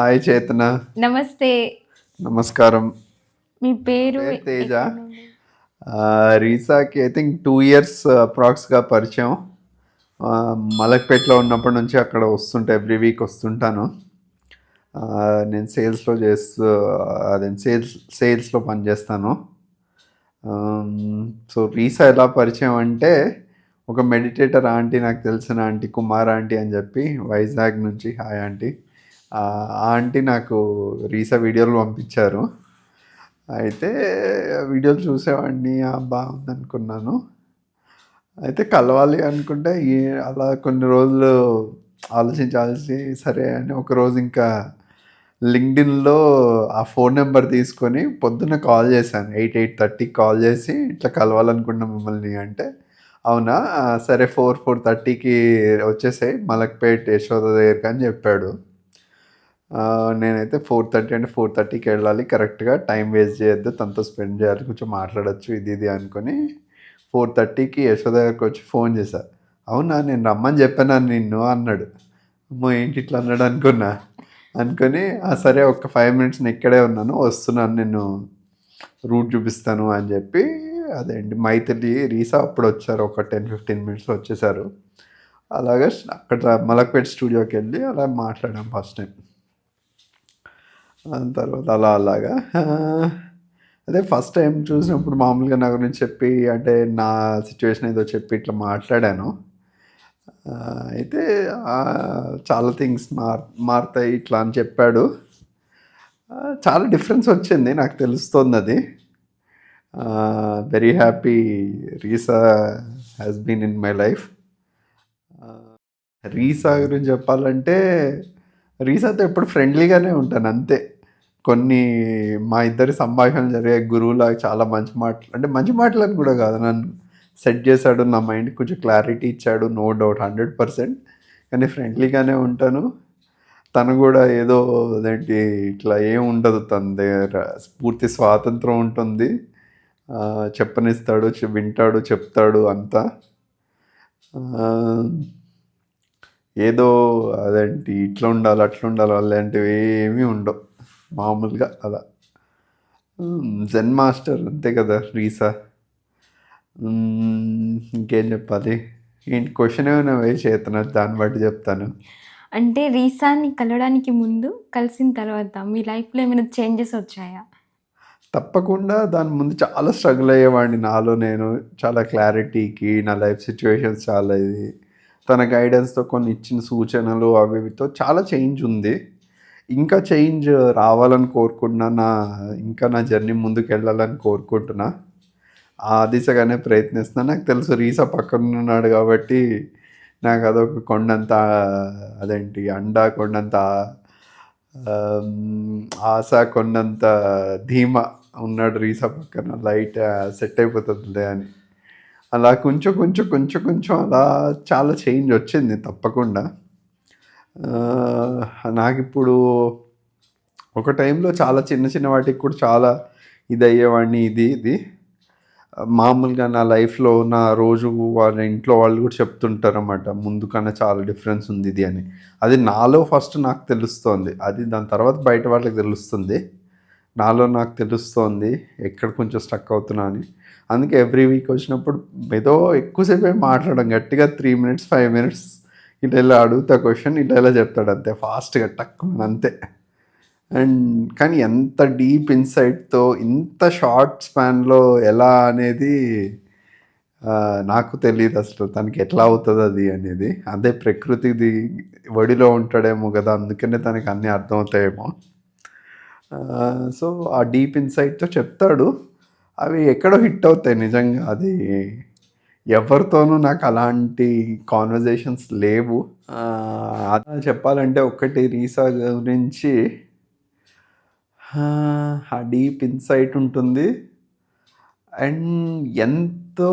Hi చేతన. నమస్తే. నమస్కారం. మీ పేరు తేజ. రీసాకి ఐ థింక్ టూ ఇయర్స్ అప్రాక్స్గా పరిచయం. మలక్పేటలో ఉన్నప్పటి నుంచి అక్కడ వస్తుంటా ఎవ్రీ వీక్ వస్తుంటాను. నేను సేల్స్లో చేస్తూ అదే సేల్స్ సేల్స్లో పనిచేస్తాను. సో రీసా ఎలా పరిచయం అంటే ఒక మెడిటేటర్ ఆంటీ నాకు తెలిసిన ఆంటీ కుమార్ ఆంటీ అని చెప్పి వైజాగ్ నుంచి హాయ్ ఆంటీ. ఆంటీ నాకు రీసా వీడియోలు పంపించారు. అయితే వీడియోలు చూసేవాడిని బాగుంది అనుకున్నాను అయితే కలవాలి అనుకుంటే అలా కొన్ని రోజులు ఆలోచించాల్సి సరే అని ఒక రోజు ఇంకా లింక్డిన్లో ఆ ఫోన్ నెంబర్ తీసుకొని పొద్దున్న కాల్ చేశాను. ఎయిట్ ఎయిట్ థర్టీకి కాల్ చేసి ఇట్లా కలవాలనుకున్నా మిమ్మల్ని అంటే అవునా? సరే ఫోర్ ఫోర్ థర్టీకి వచ్చేసాయి మలక్పేట్ యశోద దగ్గరికి అని చెప్పాడు. నేనైతే ఫోర్ థర్టీ అంటే ఫోర్ థర్టీకి వెళ్ళాలి. కరెక్ట్గా టైం వేస్ట్ చేయొద్దు. తనతో స్పెండ్ చేయాలి. కొంచెం మాట్లాడొచ్చు ఇది ఇది అనుకొని ఫోర్ థర్టీకి యశోద దగ్గరికి వచ్చి ఫోన్ చేశా. అవునా నేను రమ్మని చెప్పాను నిన్ను అన్నాడు. అమ్మో ఏంటి ఇట్లా అన్నాడు అనుకున్నా. అనుకొని సరే ఒక ఫైవ్ మినిట్స్ నేను ఇక్కడే ఉన్నాను. వస్తున్నాను నేను రూట్ చూపిస్తాను అని చెప్పి అదేంటి మైథిలి రీసా అప్పుడు వచ్చారు. ఒక టెన్ ఫిఫ్టీన్ మినిట్స్లో వచ్చేసారు. అలాగే అక్కడ మలక్పేట్ స్టూడియోకి వెళ్ళి అలా మాట్లాడాం ఫస్ట్ టైం. దాని తర్వాత అలా అలాగా. అదే ఫస్ట్ టైం చూసినప్పుడు మామూలుగా నా గురించి చెప్పి అంటే నా సిచ్యువేషన్ ఏదో చెప్పి ఇట్లా మాట్లాడాను. అయితే చాలా థింగ్స్ మార్ మారుతాయి ఇట్లా అని చెప్పాడు. చాలా డిఫరెన్స్ వచ్చింది నాకు తెలుస్తుంది అది. Very happy Risa has been in my life Risa గురించి చెప్పాలంటే రీసాతో ఎప్పుడు ఫ్రెండ్లీగానే ఉంటాను అంతే. కొన్ని మా ఇద్దరి సంభాషణ జరిగే గురువులా చాలా మంచి మాటలు అంటే మంచి మాటలని కూడా కాదు. నన్ను సెట్ చేశాడు నా మైండ్ కొంచెం క్లారిటీ ఇచ్చాడు నో డౌట్ హండ్రెడ్ పర్సెంట్ కానీ ఫ్రెండ్లీగానే ఉంటాను. తను కూడా ఏదో అదేంటి ఇట్లా ఏం ఉండదు. తన దగ్గర పూర్తి స్వాతంత్రం ఉంటుంది. చెప్పనిస్తాడు వింటాడు చెప్తాడు అంతా. ఏదో అదేంటి ఇట్లా ఉండాలి అట్లా ఉండాలి అలాంటివి ఏమీ ఉండవు. మామూలుగా అలా. జెన్ మాస్టర్ అంతే కదా రీసా. ఇంకేం చెప్పాలి? ఏంటి క్వశ్చన్ ఏమైనా వే చేతన దాన్ని బట్టి చెప్తాను. అంటే రీసాని కలవడానికి ముందు కలిసిన తర్వాత మీ లైఫ్లో ఏమైనా చేంజెస్ వచ్చాయా? తప్పకుండా దాని ముందు చాలా స్ట్రగుల్ అయ్యేవాడిని. నాలో నేను చాలా క్లారిటీకి నా లైఫ్ సిచ్యువేషన్స్ చాలా ఇది. తన గైడెన్స్తో కొన్ని ఇచ్చిన సూచనలు అవి ఇవితో చాలా చేంజ్ ఉంది. ఇంకా చేంజ్ రావాలని కోరుకుంటున్నా నా ఇంకా నా జర్నీ ముందుకు వెళ్ళాలని కోరుకుంటున్నా. ఆ దిశగానే ప్రయత్నిస్తున్నా. నాకు తెలుసు రీసా పక్కన ఉన్నాడు కాబట్టి నాకు అదొక కొండంత అదేంటి అండా కొండంత ఆశ కొండంత ధీమా ఉన్నాడు రీసా పక్కన. లైట్ సెట్ అయిపోతుంది అని. అలా కొంచెం కొంచెం కొంచెం కొంచెం అలా చాలా చేంజ్ వచ్చింది తప్పకుండా. నాకు ఇప్పుడు ఒక టైంలో చాలా చిన్న చిన్న వాటికి కూడా చాలా ఇది అయ్యేవాడిని ఇది ఇది. మామూలుగా నా లైఫ్లో నా రోజు వాళ్ళ ఇంట్లో వాళ్ళు కూడా చెప్తుంటారు అన్నమాట ముందు కన్నా చాలా డిఫరెన్స్ ఉంది ఇది అని. అది నాలో ఫస్ట్ నాకు తెలుస్తోంది. అది దాని తర్వాత బయట వాళ్ళకి తెలుస్తుంది. నాలో నాకు తెలుస్తోంది ఎక్కడ కొంచెం స్టక్ అవుతున్నా అని. అందుకే ఎవ్రీ వీక్ వచ్చినప్పుడు ఏదో ఎక్కువసేపు మాట్లాడడం గట్టిగా త్రీ మినిట్స్ ఫైవ్ మినిట్స్ ఇట్లా ఇలా అడుగుతా క్వశ్చన్ ఇట్లా ఇలా చెప్తాడు అంతే. ఫాస్ట్గా టక్ అంతే. అండ్ కానీ ఎంత డీప్ ఇన్సైట్తో ఇంత షార్ట్ స్పాన్లో ఎలా అనేది నాకు తెలియదు అసలు. తనకి ఎట్లా అవుతుంది అది అనేది. అదే ప్రకృతిది ఒడిలో ఉంటాడేమో కదా అందుకనే తనకి అన్నీ అర్థమవుతాయేమో. సో ఆ డీప్ ఇన్సైట్తో చెప్తాడు. అవి ఎక్కడో హిట్ అవుతాయి నిజంగా. అది ఎవరితోనూ నాకు అలాంటి కాన్వర్జేషన్స్ లేవు. చెప్పాలంటే ఒకటి రీసా గురించి ఆ, డీప్ ఇన్సైట్ ఉంటుంది. అండ్ ఎంతో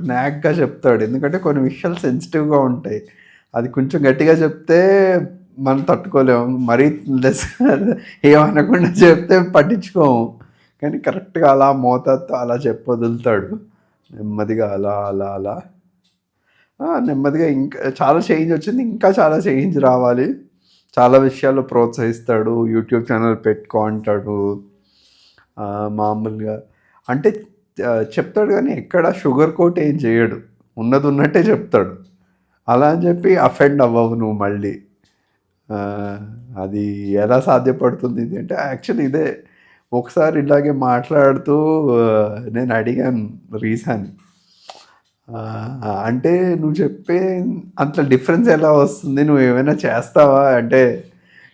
నాగ్గా చెప్తాడు. ఎందుకంటే కొన్ని విషయాలు సెన్సిటివ్గా ఉంటాయి. అది కొంచెం గట్టిగా చెప్తే మనం తట్టుకోలేము. మరీ లెస్ ఏమనకుండా చెప్తే పట్టించుకోము. కానీ కరెక్ట్గా అలా మోతాదుతో అలా చెప్పొదులుతాడు. నెమ్మదిగా అలా అలా అలా. నెమ్మదిగా ఇంకా చాలా చేంజ్ వచ్చింది. ఇంకా చాలా చేంజ్ రావాలి. చాలా విషయాలు ప్రోత్సహిస్తాడు. యూట్యూబ్ ఛానల్ పెట్టుకో అంటాడు. మామూలుగా. అంటే చెప్తాడు కానీ ఎక్కడ షుగర్ కోట్ ఏం చేయడు. ఉన్నది ఉన్నట్టే చెప్తాడు. అలా అని చెప్పి అఫెండ్ అవ్వవు నువ్వు మళ్ళీ. అది ఎలా సాధ్యపడుతుంది? ఇది అంటే యాక్చువల్లీ ఇదే ఒకసారి ఇలాగే మాట్లాడుతూ నేను అడిగాను రీసాని. అంటే నువ్వు చెప్పే అంత డిఫరెన్స్ ఎలా వస్తుంది? నువ్వు ఏమైనా చేస్తావా? అంటే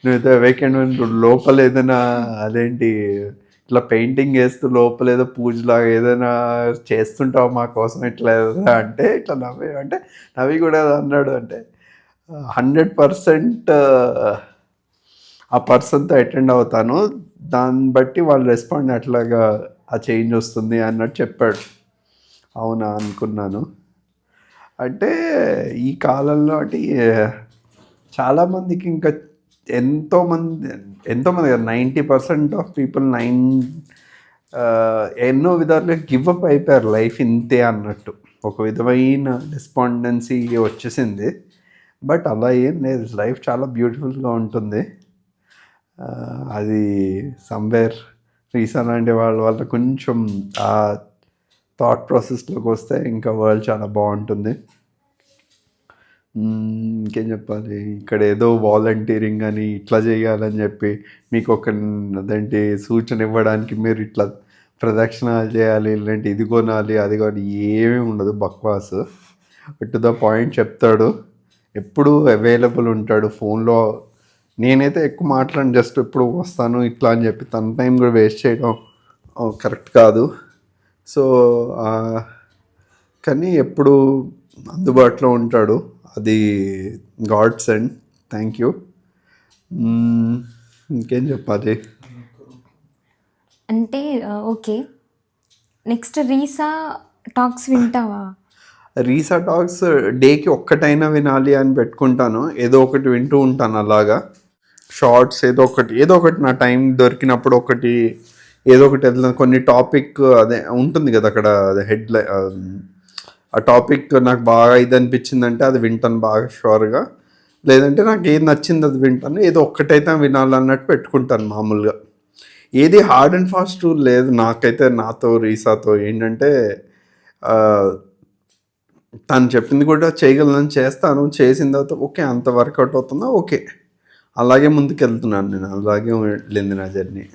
నువ్వు వీకెండ్ లోపల ఏదైనా అదేంటి ఇట్లా పెయింటింగ్ వేస్తూ లోపల ఏదో పూజలాగా ఏదైనా చేస్తుంటావు మా కోసం ఇట్లా అంటే ఇట్లా నవ్వి అంటే నవ్వి కూడా అన్నాడు. అంటే హండ్రెడ్ పర్సెంట్ ఆ పర్సన్తో అటెండ్ అవుతాను. దాన్ని బట్టి వాళ్ళు రెస్పాండ్ అట్లాగా ఆ చేంజ్ వస్తుంది అన్నట్టు చెప్పాడు. అవునా అనుకున్నాను. అంటే ఈ కాలంలో అంటే చాలామందికి ఇంకా ఎంతోమంది ఎంతోమంది కదా ninety percent of people nine ఎన్నో విధాలుగా గివ్ అప్ అయిపోయారు లైఫ్ ఇంతే అన్నట్టు. ఒక విధమైన రెస్పాండెన్సీ వచ్చేసింది. బట్ అలా ఏం లేదు. లైఫ్ చాలా బ్యూటిఫుల్గా ఉంటుంది. అది సమ్వేర్ రీసన్ అంటే వాళ్ళ వల్ల కొంచెం ఆ థాట్ ప్రాసెస్లోకి వస్తే ఇంకా వరల్డ్ చాలా బాగుంటుంది. ఇంకేం చెప్పాలి? ఇక్కడ ఏదో వాలంటీరింగ్ అని ఇట్లా చేయాలని చెప్పి మీకు ఒక అదేంటి సూచన ఇవ్వడానికి మీరు ఇట్లా ప్రదక్షిణాలు చేయాలి ఇలాంటి ఇది కొనాలి అది కొనాలి ఏమీ ఉండదు బక్వాస్. టు ద పాయింట్ చెప్తాడు. ఎప్పుడు అవైలబుల్ ఉంటాడు. ఫోన్లో నేనైతే ఎక్కువ మాట్లాడి జస్ట్ ఎప్పుడు వస్తాను ఇట్లా అని చెప్పి తన టైం కూడా వేస్ట్ చేయడం కరెక్ట్ కాదు. సో కానీ ఎప్పుడు అందుబాటులో ఉంటాడు. అది గాడ్ సెండ్ థ్యాంక్ యూ. ఇంకేం చెప్పాలి? అంటే ఓకే. నెక్స్ట్ రీసా టాక్స్ వింటావా? రీసా టాక్స్ డేకి ఒక్కటైనా వినాలి అని పెట్టుకుంటాను. ఏదో ఒకటి వింటూ ఉంటాను అలాగా. షార్ట్స్ ఏదో ఒకటి ఏదో ఒకటి నా టైం దొరికినప్పుడు ఒకటి ఏదో ఒకటి కొన్ని టాపిక్ అదే ఉంటుంది కదా అక్కడ హెడ్ ఆ టాపిక్ నాకు బాగా ఇది అనిపించిందంటే అది వింటాను బాగా షూర్గా. లేదంటే నాకు ఏది నచ్చింది అది వింటాను ఏదో ఒక్కటైతే వినాలన్నట్టు పెట్టుకుంటాను మామూలుగా. ఏది హార్డ్ అండ్ ఫాస్ట్ రూల్ లేదు నాకైతే నాతో రీసాతో ఏంటంటే తను చెప్పింది కూడా చేయగలను చేస్తాను చేసిన తర్వాత ఓకే అంత వర్కౌట్ అవుతుందా ఓకే. అలాగే ముందుకు వెళ్తున్నాను నేను. అలాగే వెళ్ళింది నా జర్నీ.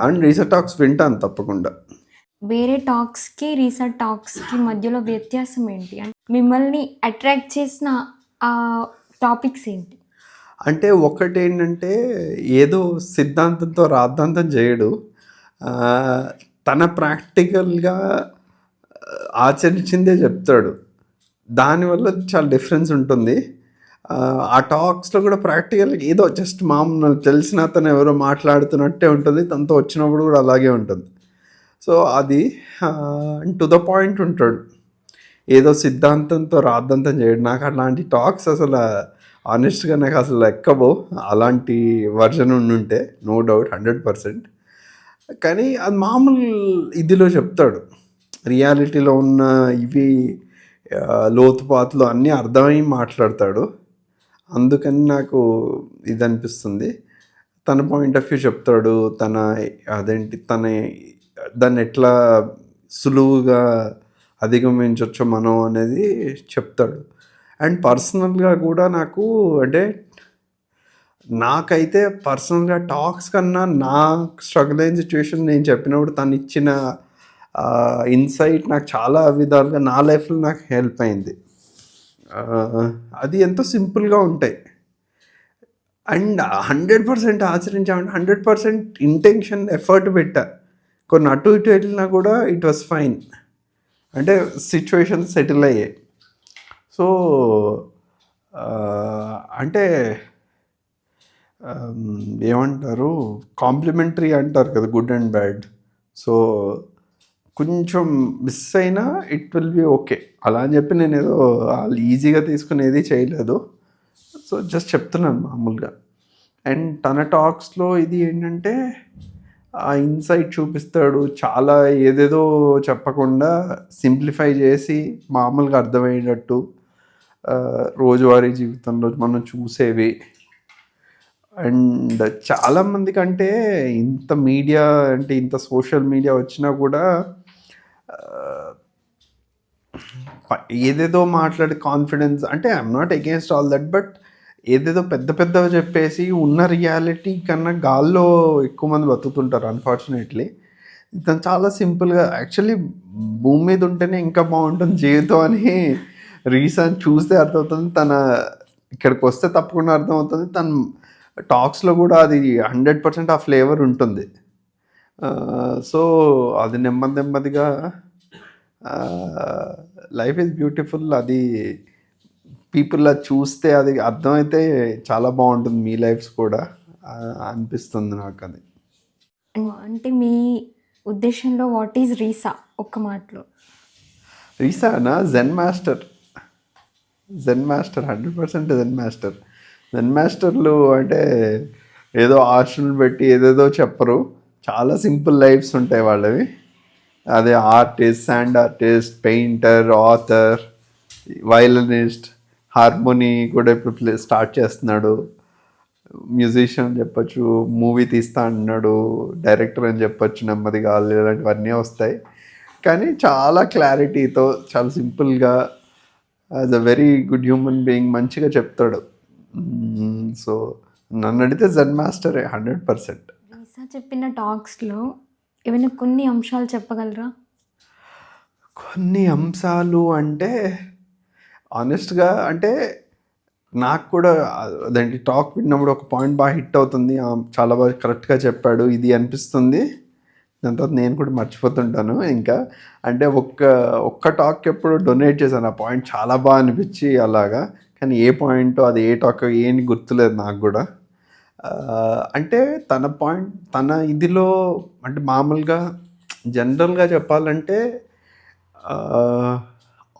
అండ్ రీసెర్చ్ టాక్స్ వింటాను తప్పకుండా. వేరే టాక్స్కి రీసా టాక్స్కి మధ్యలో వ్యత్యాసం ఏంటి? అంటే మిమ్మల్ని అట్రాక్ట్ చేసిన ఆ టాపిక్స్ ఏంటి? అంటే ఒకటి ఏంటంటే ఏదో సిద్ధాంతంతో రాద్ధాంతం చేయడు. తన ప్రాక్టికల్గా ఆచరించిందే చెప్తాడు. దానివల్ల చాలా డిఫరెన్స్ ఉంటుంది. ఆ, టాక్స్లో కూడా ప్రాక్టికల్ ఏదో జస్ట్ మామూలు తెలిసిన అతను ఎవరో మాట్లాడుతున్నట్టే ఉంటుంది. తనతో వచ్చినప్పుడు కూడా అలాగే ఉంటుంది. సో అది టు ద పాయింట్ ఉంటాడు. ఏదో సిద్ధాంతంతో రాద్ధాంతం చేయడు. నాకు అలాంటి టాక్స్ అసలు ఆనెస్ట్గా నాకు అసలు ఎక్కబో అలాంటి వర్జన్ ఉండుంటే నో డౌట్ హండ్రెడ్ పర్సెంట్ కానీ అది మామూలు ఇదిలో చెప్తాడు. రియాలిటీలో ఉన్న ఇవి లోతుపాతులు అన్నీ అర్థమై మాట్లాడతాడు. అందుకని నాకు ఇది అనిపిస్తుంది తన పాయింట్ ఆఫ్ వ్యూ చెప్తాడు. తన అదేంటి తన దాన్ని ఎట్లా సులువుగా అధిగమించవచ్చో మనం అనేది చెప్తాడు. అండ్ పర్సనల్గా కూడా నాకు అంటే నాకైతే పర్సనల్గా టాక్స్ కన్నా నా స్ట్రగుల్ అయిన సిచ్యువేషన్ నేను చెప్పినప్పుడు తను ఇచ్చిన ఇన్సైట్ నాకు చాలా విధాలుగా నా లైఫ్లో నాకు హెల్ప్ అయింది. అది ఎంతో సింపుల్గా ఉంటాయి. అండ్ హండ్రెడ్ పర్సెంట్ ఆచరించామంటే హండ్రెడ్ పర్సెంట్ ఇంటెన్షన్ ఎఫర్ట్ పెట్టా. కొన్ని అటు ఇటు వెళ్ళినా కూడా ఇట్ వాస్ ఫైన్. అంటే సిచ్యువేషన్ సెటిల్ అయ్యాయి. సో అంటే ఏమంటారు? కాంప్లిమెంటరీ అంటారు కదా గుడ్ అండ్ బ్యాడ్. సో కొంచెం మిస్ అయినా ఇట్ విల్ బి ఓకే అలా అని చెప్పి నేను ఏదో వాళ్ళు ఈజీగా తీసుకునేది చేయలేదు. సో జస్ట్ చెప్తున్నాను మామూలుగా. అండ్ తన టాక్స్లో ఇది ఏంటంటే ఆ ఇన్సైట్ చూపిస్తాడు. చాలా ఏదేదో చెప్పకుండా సింప్లిఫై చేసి మామూలుగా అర్థమయ్యేటట్టు రోజువారీ జీవితంలో మనం చూసేవి. అండ్ చాలామంది కంటే ఇంత మీడియా అంటే ఇంత సోషల్ మీడియా వచ్చినా కూడా ఏదేదో మాట్లాడి కాన్ఫిడెన్స్ అంటే I'm not against all that but ఏదేదో పెద్ద పెద్దవి చెప్పేసి ఉన్న రియాలిటీ కన్నా గాల్లో ఎక్కువ మంది బతుకుతుంటారు అన్ఫార్చునేట్లీ ఇతను చాలా సింపుల్గా యాక్చువల్లీ భూమి మీద ఉంటేనే ఇంకా బాగుంటుంది జీవితం అని రీసెంట్ చూస్తే అర్థమవుతుంది. తన ఇక్కడికి వస్తే తప్పకుండా అర్థమవుతుంది. తన టాక్స్లో కూడా అది హండ్రెడ్ పర్సెంట్ ఆ ఫ్లేవర్ ఉంటుంది. సో అది నెమ్మది నెమ్మదిగా లైఫ్ ఈజ్ బ్యూటిఫుల్ అది పీపుల్ అది చూస్తే అది అర్థమైతే చాలా బాగుంటుంది మీ లైఫ్స్ కూడా అనిపిస్తుంది నాకు అది అంటే మీ ఉద్దేశంలో వాట్ ఈజ్ రీసా ఒక్క మాటలో. రీసానా Zen master Zen master hundred percent Zen master Zen మాస్టర్లు అంటే ఏదో ఆర్ట్స్ని పెట్టి ఏదేదో చెప్పరు. చాలా సింపుల్ లైఫ్స్ ఉంటాయి వాళ్ళవి. అదే artist sand artist painter author violinist harmony కూడా ఇప్పుడు ప్లే స్టార్ట్ చేస్తున్నాడు. మ్యూజిషియన్ చెప్పచ్చు మూవీ తీస్తా అన్నాడు డైరెక్టర్ అని చెప్పచ్చు నెమ్మదిగా ఇలాంటివన్నీ వస్తాయి. కానీ చాలా క్లారిటీతో చాలా సింపుల్గా as a very good human being మంచిగా చెప్తాడు. సో నన్ను అడిగితే జెన్ మాస్టరే హండ్రెడ్ పర్సెంట్. రీసా చెప్పిన టాక్స్లో ఏమైనా కొన్ని అంశాలు చెప్పగలరా? కొన్ని అంశాలు అంటే ఆనెస్ట్గా అంటే నాకు కూడా అదేంటి టాక్ విన్నప్పుడు ఒక పాయింట్ బాగా హిట్ అవుతుంది. చాలా బాగా కరెక్ట్గా చెప్పాడు. ఇది అనిపిస్తుంది. దాని తర్వాత నేను కూడా మర్చిపోతుంటాను ఇంకా. అంటే ఒక్క ఒక్క టాక్ ఎప్పుడు డొనేట్ చేశాను. ఆ పాయింట్ చాలా బాగా అనిపించి అలాగా. కానీ ఏ పాయింట్ అది ఏ టాక్ ఏని గుర్తులేదు నాకు కూడా. అంటే తన పాయింట్ తన ఇదిలో అంటే మామూలుగా జనరల్గా చెప్పాలంటే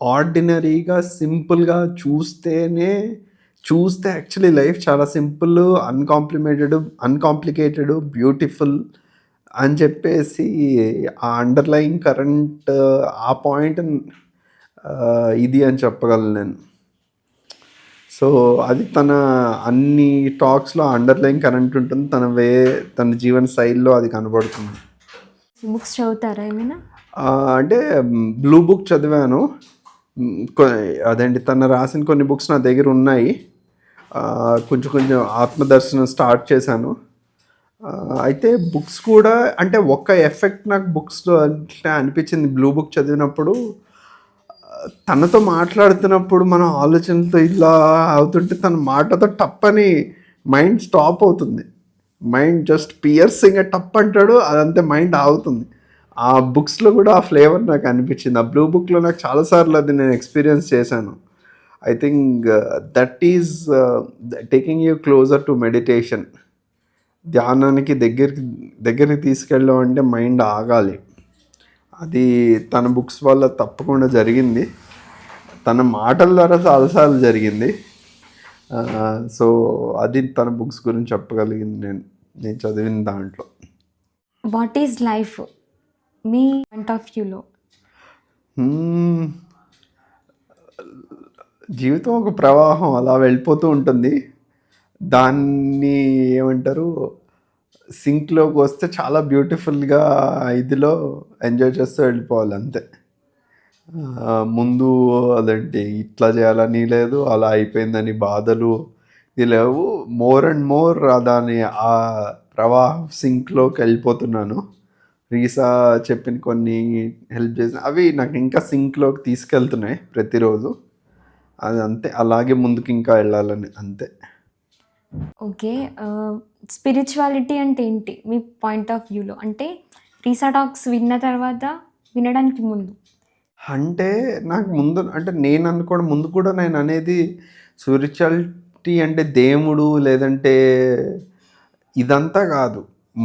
ఆర్డినరీగా సింపుల్గా చూస్తేనే చూస్తే యాక్చువల్లీ లైఫ్ చాలా సింపుల్ అన్కాంప్లిమేటెడ్ అన్కాంప్లికేటెడ్ బ్యూటిఫుల్ అని చెప్పేసి ఆ అండర్లైన్ కరెంట్ ఆ పాయింట్ ఇది అని చెప్పగలను నేను. సో అది తన అన్ని టాక్స్లో అండర్లైన్ కరెంట్ ఉంటుంది. తన వే తన జీవన శైలిలో అది కనబడుతుంది. బుక్స్ చదువుతారా ఏమైనా? అంటే బ్లూ బుక్ చదివాను. అదేంటి తను రాసిన కొన్ని బుక్స్ నా దగ్గర ఉన్నాయి. కొంచెం కొంచెం ఆత్మదర్శనం స్టార్ట్ చేశాను. అయితే బుక్స్ కూడా అంటే ఒక్క ఎఫెక్ట్ నాకు బుక్స్ అంటే అనిపించింది. బ్లూ బుక్ చదివినప్పుడు తనతో మాట్లాడుతున్నప్పుడు మన ఆలోచనలతో ఇలా అవుతుంటే తన మాటతో టప్పని మైండ్ స్టాప్ అవుతుంది. మైండ్ జస్ట్ పియర్సింగ్ టప్ అంటాడు అదంతే మైండ్ ఆగుతుంది. ఆ బుక్స్లో కూడా ఆ ఫ్లేవర్ నాకు అనిపించింది. ఆ బ్లూ బుక్లో నాకు చాలాసార్లు అది నేను ఎక్స్పీరియన్స్ చేశాను. I think that is taking you closer to meditation ధ్యానానికి దగ్గరికి దగ్గరికి తీసుకెళ్ళడం అంటే మైండ్ ఆగాలి. అది తన బుక్స్ వల్ల తప్పకుండా జరిగింది. తన మాటల ద్వారా చాలాసార్లు జరిగింది. సో అది తన బుక్స్ గురించి చెప్పగలిగింది నేను. నేను చదివిన దాంట్లో. వాట్ ఈజ్ లైఫ్ మీ పాయింట్ ఆఫ్ వ్యూలో. జీవితం ఒక ప్రవాహం. అలా వెళ్ళిపోతూ ఉంటుంది. దాన్ని ఏమంటారు? సింక్లోకి వస్తే చాలా బ్యూటిఫుల్గా ఇదిలో ఎంజాయ్ చేస్తూ వెళ్ళిపోవాలి అంతే. ముందు అదేంటి ఇట్లా చేయాలని లేదు అలా అయిపోయిందని బాధలు ఇది లేవు. మోర్ అండ్ మోర్ దాని ఆ ప్రవాహం సింక్లోకి వెళ్ళిపోతున్నాను. రీసా చెప్పిన కొన్ని హెల్ప్ చేసిన అవి నాకు ఇంకా సింక్లోకి తీసుకెళ్తున్నాయి ప్రతిరోజు. అది అంతే అలాగే ముందుకు ఇంకా వెళ్ళాలని అంతే. ఓకే స్పిరిచువాలిటీ అంటే ఏంటి? మీ పాయింట్ ఆఫ్ వ్యూలో అంటే రీసా టాక్స్ విన్న తర్వాత వినడానికి ముందు. అంటే నాకు ముందు అంటే నేను అనుకోవడం ముందు కూడా నేను అనేది స్పిరిచువాలిటీ అంటే దేవుడు లేదంటే ఇదంతా కాదు.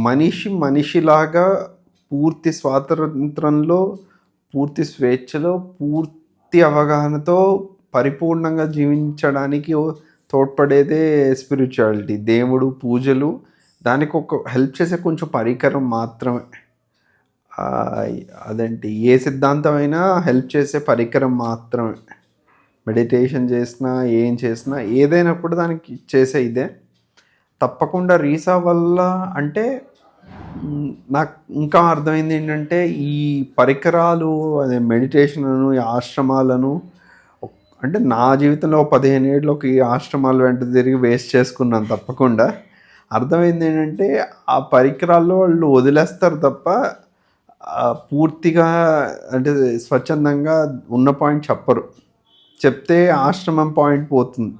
మనిషి మనిషిలాగా పూర్తి స్వాతంత్రంలో పూర్తి స్వేచ్ఛలో పూర్తి అవగాహనతో పరిపూర్ణంగా జీవించడానికి తోడ్పడేదే స్పిరిచువాలిటీ దేవుడు పూజలు దానికి ఒక హెల్ప్ చేసే కొంచెం పరికరం మాత్రమే. అదేంటి? ఏ సిద్ధాంతమైనా హెల్ప్ చేసే పరికరం మాత్రమే. మెడిటేషన్ చేసినా ఏం చేసినా ఏదైనా కూడా దానికి చేసే ఇదే. తప్పకుండా రీసా వల్ల అంటే నాకు ఇంకా అర్థమైంది ఏంటంటే ఈ పరికరాలు అదే మెడిటేషన్లను ఆశ్రమాలను అంటే నా జీవితంలో ఒక పదిహేను ఏళ్ళకి ఆశ్రమాలు వెంట తిరిగి వేస్ట్ చేసుకున్నాను తప్పకుండా. అర్థమైంది ఏంటంటే ఆ పరికరాల్లో వాళ్ళు వదిలేస్తారు తప్ప పూర్తిగా అంటే స్వచ్ఛందంగా ఉన్న పాయింట్ చెప్పరు. చెప్తే ఆశ్రమం పాయింట్ పోతుంది.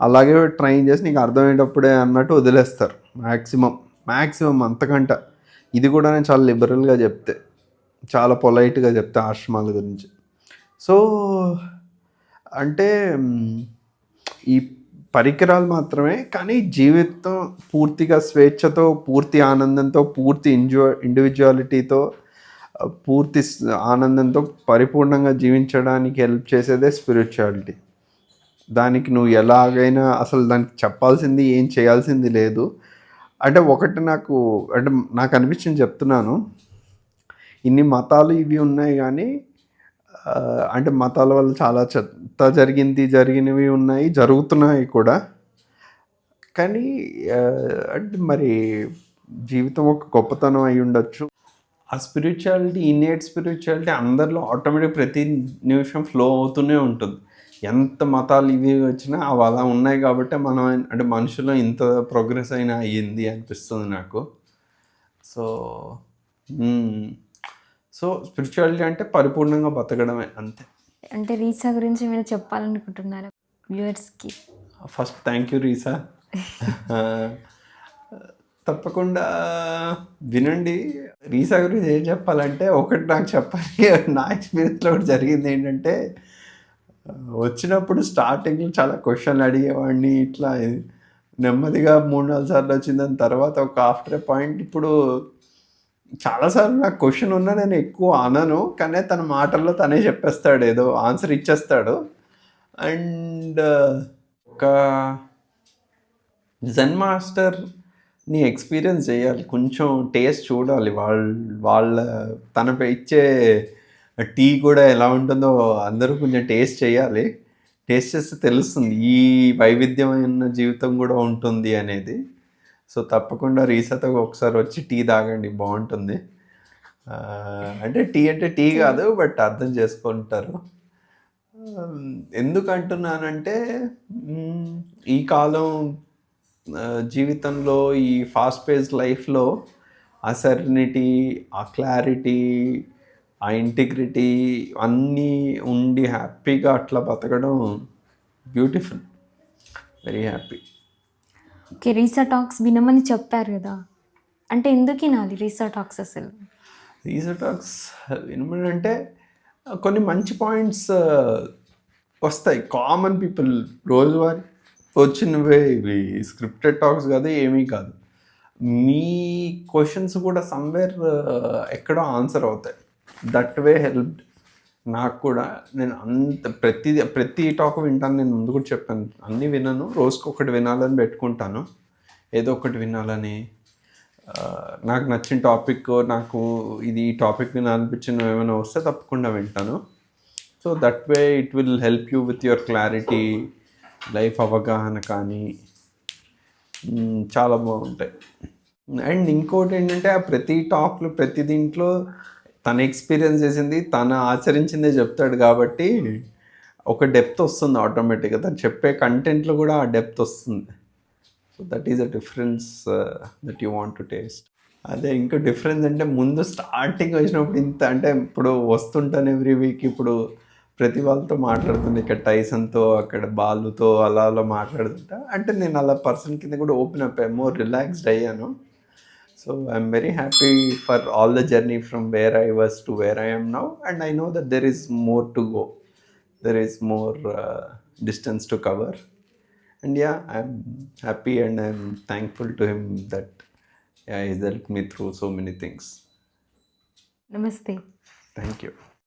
అలాగే ట్రైన్ చేసి నీకు అర్థమయ్యేటప్పుడే అన్నట్టు వదిలేస్తారు. మ్యాక్సిమం మ్యాక్సిమం అంతకంట. ఇది కూడా నేను చాలా లిబరల్గా చెప్తే చాలా పొలైట్గా చెప్తే ఆశ్రమాల గురించి. సో అంటే ఈ పరికరాలు మాత్రమే కానీ జీవితం పూర్తిగా స్వేచ్ఛతో పూర్తి ఆనందంతో పూర్తి ఇంజు ఇండివిజువాలిటీతో పూర్తి ఆనందంతో పరిపూర్ణంగా జీవించడానికి హెల్ప్ చేసేదే స్పిరిచువాలిటీ దానికి నువ్వు ఎలాగైనా అసలు దానికి చెప్పాల్సింది ఏం చేయాల్సింది లేదు. అంటే ఒకటి నాకు అంటే నాకు అనిపించింది చెప్తున్నాను. ఇన్ని మతాలు ఇవి ఉన్నాయి కానీ అంటే మతాల వల్ల చాలా చెత్త జరిగింది జరిగినవి ఉన్నాయి జరుగుతున్నాయి కూడా. కానీ అంటే మరి జీవితం ఒక గొప్పతనం అయి ఉండొచ్చు. ఆ స్పిరిచువాలిటీ ఇన్నేట్ స్పిరిచువాలిటీ అందరిలో ఆటోమేటిక్ ప్రతి నిమిషం ఫ్లో అవుతూనే ఉంటుంది. ఎంత మతాలు ఇవి వచ్చినా అవి అలా ఉన్నాయి కాబట్టి మనం అంటే మనుషులు ఇంత ప్రోగ్రెస్ అయినా అయ్యింది అనిపిస్తుంది నాకు. సో సో స్పిరిచువాలిటీ అంటే పరిపూర్ణంగా బతకడమే అంతే. అంటే రీసా గురించి మీరు చెప్పాలనుకుంటున్నారా వ్యూవర్స్కి? First thank you రీసా. తప్పకుండా వినండి. రీసా గురించి ఏం చెప్పాలంటే ఒకటి నాకు చెప్పాలి. నా ఎక్స్పీరియన్స్లో కూడా జరిగింది ఏంటంటే వచ్చినప్పుడు స్టార్టింగ్లో చాలా క్వశ్చన్లు అడిగేవాడిని ఇట్లా నెమ్మదిగా మూడు నాలుగు సార్లు వచ్చింది దాని తర్వాత ఒక ఆఫ్టర్ పాయింట్ ఇప్పుడు చాలాసార్లు నాకు క్వశ్చన్ ఉన్నా నేను ఎక్కువ అనను కానీ తన మాటల్లో తనే చెప్పేస్తాడు ఏదో ఆన్సర్ ఇచ్చేస్తాడు. అండ్ ఒక జెన్ మాస్టర్ని ఎక్స్పీరియన్స్ చేయాలి కొంచెం టేస్ట్ చూడాలి. వాళ్ళ వాళ్ళ తన ఇచ్చే టీ కూడా ఎలా ఉంటుందో అందరూ కొంచెం టేస్ట్ చేయాలి. టేస్ట్ చేస్తే తెలుస్తుంది ఈ వైవిధ్యమైన జీవితం కూడా ఉంటుంది అనేది. సో తప్పకుండా రీసతో ఒకసారి వచ్చి టీ తాగండి బాగుంటుంది. అంటే టీ అంటే టీ కాదు బట్ అర్థం చేసుకుంటారు. ఎందుకు అంటున్నానంటే ఈ కాలం జీవితంలో ఈ ఫాస్ట్ పేస్ లైఫ్లో ఆ సెరెనిటీ ఆ క్లారిటీ ఆ ఇంటిగ్రిటీ అన్నీ ఉండి హ్యాపీగా అట్లా బతకడం beautiful very happy okay Risa talks వినమని చెప్పారు కదా. అంటే ఎందుకు వినాలి రీసా టాక్స్ అసలు? రీసా టాక్స్ అంటే కొన్ని మంచి పాయింట్స్ వస్తాయి. కామన్ పీపుల్ రోజువారీ వచ్చినవే ఇవి. స్క్రిప్టెడ్ టాక్స్ కాదు ఏమీ కాదు. మీ క్వశ్చన్స్ కూడా సమ్వేర్ ఎక్కడో ఆన్సర్ అవుతాయి. దట్ వే హెల్ప్ నాకు కూడా నేను అంత ప్రతి ప్రతి టాక్ వింటాను నేను ముందు కూడా చెప్పాను. అన్నీ వినను రోజుకి ఒకటి వినాలని పెట్టుకుంటాను. ఏదో ఒకటి వినాలని. నాకు నచ్చిన టాపిక్ నాకు ఇది ఈ టాపిక్ వినాలనిపించిన ఏమైనా వస్తే తప్పకుండా వింటాను. So that way it will help you with your clarity life అవగాహన కానీ చాలా బాగుంటాయి. అండ్ ఇంకోటి ఏంటంటే ఆ ప్రతి టాక్లు ప్రతి దీంట్లో తన ఎక్స్పీరియన్స్ చేసింది తన ఆచరించిందే చెప్తాడు కాబట్టి ఒక డెప్త్ వస్తుంది ఆటోమేటిక్గా. తను చెప్పే కంటెంట్లో కూడా ఆ డెప్త్ వస్తుంది. So that is a difference that you want to taste అదే ఇంకా డిఫరెన్స్ అంటే ముందు స్టార్టింగ్ వచ్చినప్పుడు ఇంత అంటే ఇప్పుడు వస్తుంటాను ఎవ్రీ వీక్ ఇప్పుడు ప్రతి వాళ్ళతో మాట్లాడుతుంది ఇక్కడ టైసన్తో అక్కడ బాలుతో అలా అలా మాట్లాడుతుంటా. అంటే నేను అలా పర్సన్ కింద కూడా ఓపెన్ అప్ మోర్ రిలాక్స్డ్ అయ్యాను. So I'm very happy for all the journey from where I was to where I am now, and I know that there is more to go. There is more uh, distance to cover, and yeah, I'm happy and I'm thankful to him that yeah, he's helped me through so many things. Namaste. Thank you.